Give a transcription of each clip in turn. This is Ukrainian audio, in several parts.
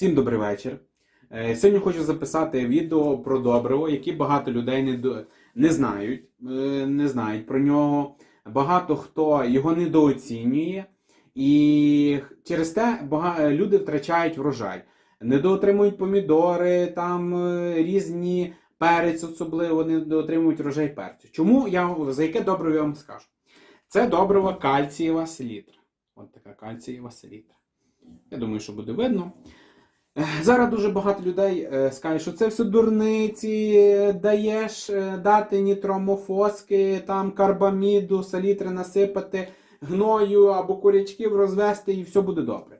Всім добрий вечір. Е, Сьогодні хочу записати відео про добриво, яке багато людей не, не знають, е, не знають про нього. Багато хто його недооцінює, і через те люди втрачають врожай. Недоотримують помідори, там е, різні перець, особливо недоотримують врожай перцю. Чому я за яке добриво я вам скажу? Це добриво кальцієва селітра. От така кальцієва селітра. Я думаю, що буде видно. Зараз дуже багато людей е, скажуть, що це все дурниці, е, даєш е, дати нітромофоски, там карбаміду, салітри насипати, гною або курячків розвести і все буде добре.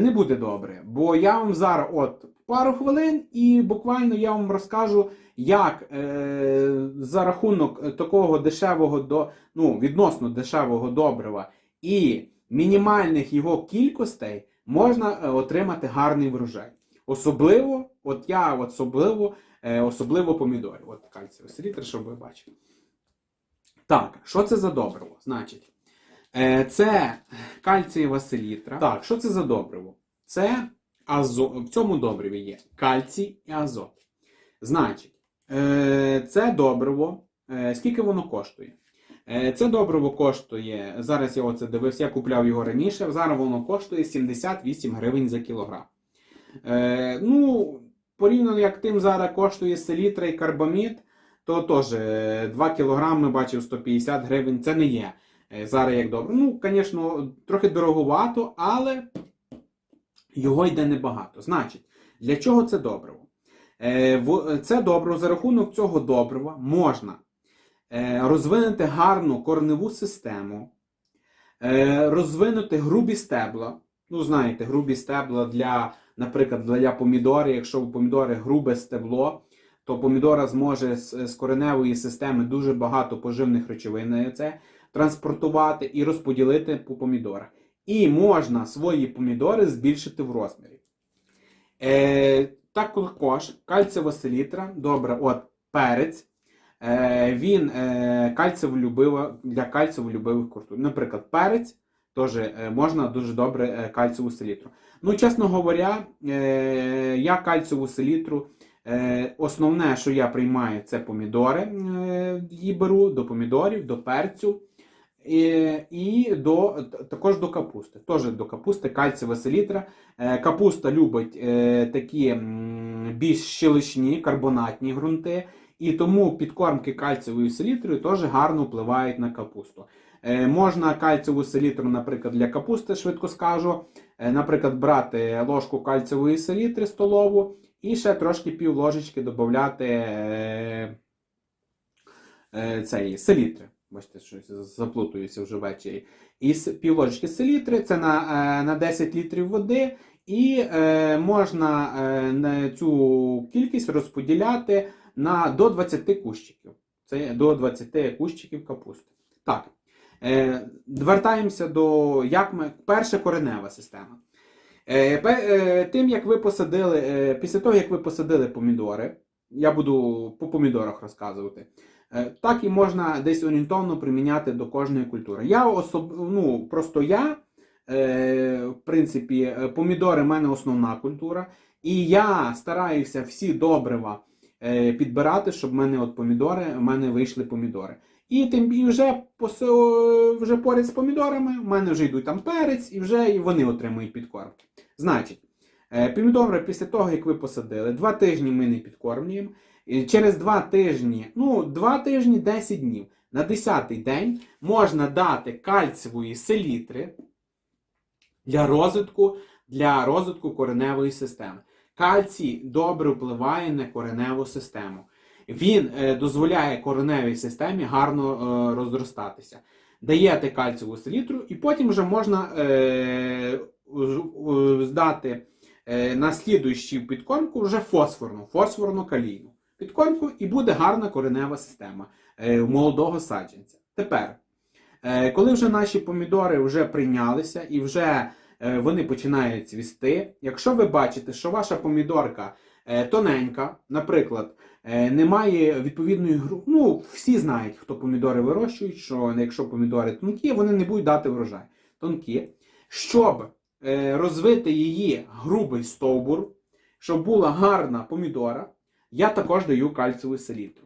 Не буде добре, бо я вам зараз от пару хвилин і буквально я вам розкажу, як е, за рахунок такого дешевого до ну, відносно дешевого добрива і мінімальних його кількостей можна е, отримати гарний врожай. Особливо, от я особливо, е, особливо помідори. От кальцієва селітра, щоб ви бачили. Так, що це за добриво? Значить, е, це кальцієва селітра. Так, що це за добриво? Це азо... в цьому добриві є кальцій і азот. Значить, це добриво. Скільки воно коштує? Е, Це добриво коштує. Зараз я оце дивився, я купляв його раніше. Зараз воно коштує 78 гривень за кілограм. Е, ну, порівняно як тим зараз коштує селітра і карбамід, то теж 2 кілограми бачив 150 гривень. Це не є е, зараз як добре. Ну, звісно, трохи дороговато, але його йде небагато. Значить, для чого це добриво? Е, Це добриво за рахунок цього добрива можна е, розвинути гарну корневу систему, е, розвинути грубі стебла. Ну, знаєте, грубі стебла для, наприклад, для помідори. Якщо у помідори грубе стебло, то помідора зможе з, кореневої системи дуже багато поживних речовин це транспортувати і розподілити по помідорах. І можна свої помідори збільшити в розмірі. Е, також кальцієва селітра, добре, от перець. Е, він е, кальцієволюбива для кальцієволюбивих культур. Наприклад, перець теж е, можна дуже добре кальцієву селітру. Ну, чесно говоря, я кальцієву селітру. Основне, що я приймаю, це помідори. Її беру до помідорів, до перцю. І, до, також до капусти. Теж до капусти кальцієва селітра. Капуста любить такі більш щелочні карбонатні ґрунти. І тому підкормки кальцієвою селітрою теж гарно впливають на капусту. Е, можна кальцієву селітру, наприклад, для капусти, швидко скажу, е, наприклад, брати ложку кальцієвої селітри столову і ще трошки пів ложечки додати е, цієї селітри. Бачите, щось заплутуюся вже ввечері. І пів ложечки селітри, це на, на 10 літрів води, і можна цю кількість розподіляти на до 20 кущиків. Це до 20 кущиків капусти. Так. Е, вертаємося до як ми. Перша коренева система. Е, е, тим, як ви посадили, е, після того, як ви посадили помідори, я буду по помідорах розказувати. Е, Так і можна десь орієнтовно приміняти до кожної культури. Я особ... ну, просто я, е, в принципі, е, помідори в мене основна культура, і я стараюся всі добрива підбирати, щоб в мене от помідори, в мене вийшли помідори. І тим і вже, вже поряд з помідорами, в мене вже йдуть там перець, і вже і вони отримують підкормки. Значить, е, помідори після того, як ви посадили, два тижні ми не підкормлюємо. Через два тижні, ну, два тижні 10 днів. На 10-й день можна дати кальцієвої селітри для розвитку, для розвитку кореневої системи. Кальцій добре впливає на кореневу систему. Він е, дозволяє кореневій системі гарно е, розростатися. Даєте кальцієву селітру, і потім вже можна е, здати на слідуючу підкормку вже фосфорну, фосфорно-калійну підкормку, і буде гарна коренева система молодого саджанця. Тепер, коли вже наші помідори вже прийнялися і вже вони починають цвісти, якщо ви бачите, що ваша помідорка е, тоненька, наприклад, е, немає відповідної гру. Ну, всі знають, хто помідори вирощують, що якщо помідори тонкі, вони не будуть дати врожай. Тонкі. Щоб е, розвити її грубий стовбур, щоб була гарна помідора, я також даю кальцієву селітру.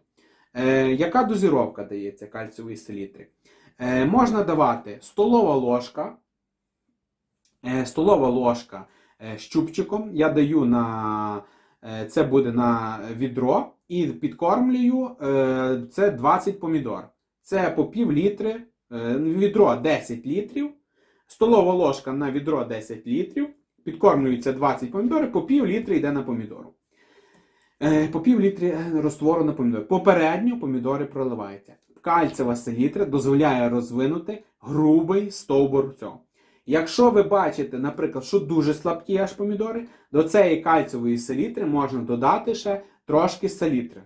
Е, яка дозіровка дається кальцієвої селітри? Е, можна давати столова ложка, е, столова ложка е, щупчиком. Я даю на е, це буде на відро і підкормлюю е, це 20 помідор. Це по пів літри, е, відро 10 літрів, столова ложка на відро 10 літрів. Підкормлюється 20 помідорів, по пів літри йде на помідору. Е, По пів літрі розтвору на помідори. Попередньо помідори проливаються. Кальцева селітра дозволяє розвинути грубий стовбур цього. Якщо ви бачите, наприклад, що дуже слабкі аж помідори, до цієї кальцевої селітри можна додати ще трошки селітри.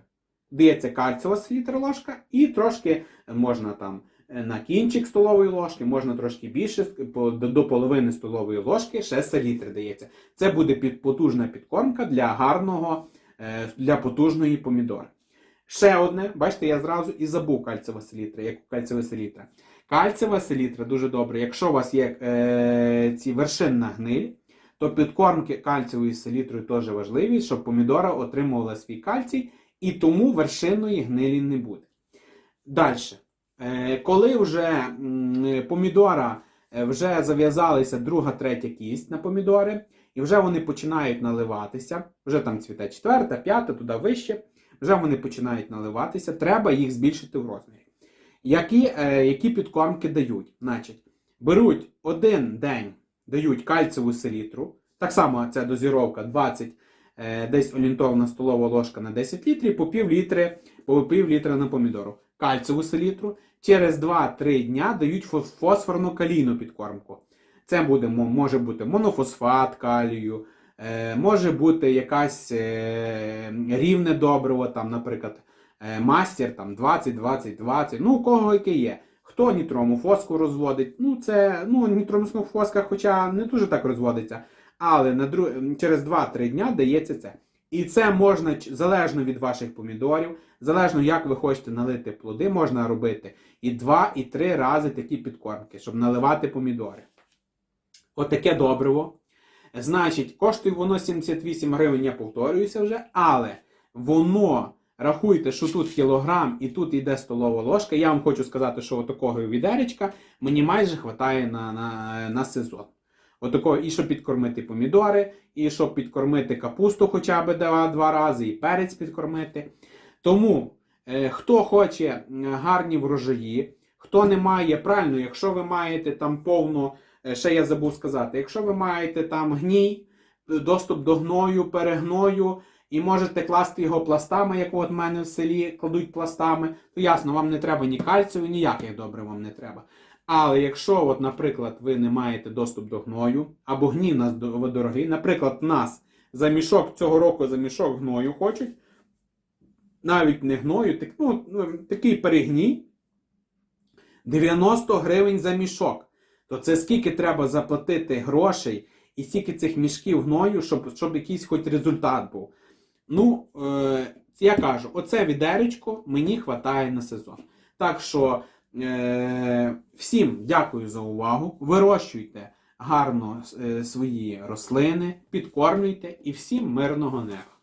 Дається кальцева селітра ложка, і трошки можна там е, на кінчик столової ложки, можна трошки більше, до половини столової ложки ще селітри дається. Це буде потужна підкормка для гарного, е, для потужної помідори. Ще одне, бачите, я зразу і забув кальцева селітра, як кальцева селітра. Кальцева селітра дуже добре. Якщо у вас є е, ці вершинна гниль, то підкормки кальцевою селітрою теж важливі, щоб помідора отримувала свій кальцій, і тому вершинної гнилі не буде. Далі. Е, коли вже помідора е, вже зав'язалися друга, третя кість на помідори, і вже вони починають наливатися, вже там цвіте четверта, п'ята, туди вище, вже вони починають наливатися, треба їх збільшити в розмірі. Які, е, які підкормки дають? Значить, беруть один день, дають кальцеву селітру, так само ця дозіровка 20, е, десь орієнтовна столова ложка на 10 літрів, по пів літри, по пів літра на помідору. Кальцеву селітру. Через 2-3 дня дають фос- фосфорну калійну підкормку. Це буде, може бути монофосфат калію, е, може бути якась рівне добриво, там, наприклад, мастер там 20, 20, 20, ну у кого яке є. Хто нітромофоску розводить, ну це ну, нітромофоска, хоча не дуже так розводиться, але на дру... через 2-3 дня дається це. І це можна залежно від ваших помідорів, залежно як ви хочете налити плоди, можна робити і 2, і 3 рази такі підкормки, щоб наливати помідори. Отаке добриво. Значить, коштує воно 78 гривень, я повторююся вже, але воно, рахуйте, що тут кілограм і тут йде столова ложка. Я вам хочу сказати, що отакого відеречка мені майже вистачає на, на, на сезон. Отакого, і щоб підкормити помідори, і щоб підкормити капусту хоча б два, два рази, і перець підкормити. Тому, е, хто хоче гарні врожаї, хто не має, правильно, якщо ви маєте там повну, е, ще я забув сказати, якщо ви маєте там гній, доступ до гною, перегною, і можете класти його пластами, як от в мене в селі кладуть пластами, то ясно, вам не треба ні кальцію, ніяких добре вам не треба. Але якщо, от, наприклад, ви не маєте доступ до гною, або гній нас дорогий, наприклад, нас за мішок цього року за мішок гною хочуть, навіть не гною, так, ну, ну, такий перегній, 90 гривень за мішок. То це скільки треба заплатити грошей і скільки цих мішків гною, щоб, щоб якийсь хоч результат був. Ну, е, я кажу, оце відеречко мені вистачає на сезон. Так що е, всім дякую за увагу. Вирощуйте гарно е, свої рослини, підкормлюйте і всім мирного неба.